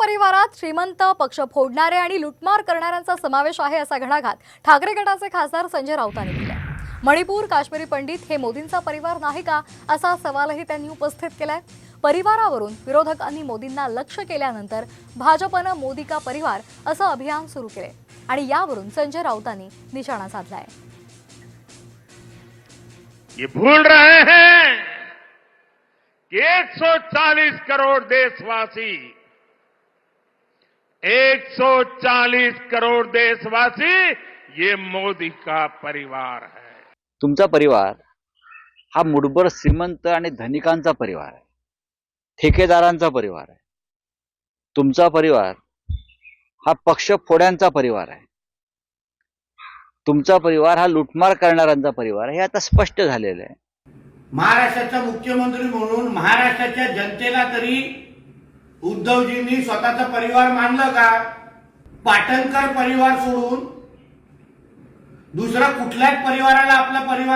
परिवारात श्रीमंत पक्ष फोडणारे आणि लुटमार करणाऱ्यांचा समावेश आहे असा घणाघात ठाकरे गटाचे खासदार संजय राऊतांनी केला. मणिपूर काश्मीरी पंडित हे मोदींचा परिवार नाही का? असा सवालही त्यांनी उपस्थित केलाय. परिवारावरून विरोधकांनी मोदींना लक्ष केल्यानंतर भाजपनं मोदी का परिवार असं अभियान सुरू केले आणि यावरून संजय राऊतांनी निशाणा साधलाय. ये भूल रहे हैं कि 140 करोड़ देशवासी 140 करोड़ देशवासी ये मोदी का परिवार है। तुमचा परिवार हा मुठभर श्रीमंत आणि धनिकांचा परिवार आहे. ठेकेदारांचा परिवार आहे. तुमचा परिवार हा पक्ष फोड्यांचा परिवार आहे. तुमचा परिवार हा लुटमार करणाऱ्यांचा परिवार आहे हे आता स्पष्ट झालेलं आहे. महाराष्ट्राचा मुख्यमंत्री म्हणून महाराष्ट्राच्या जनतेला तरी उद्धवजींनी स्वतःचा परिवार मानलं का? पाटणकर परिवार सोडून दुसरा कुठल्याच परिवाराला आपला परिवार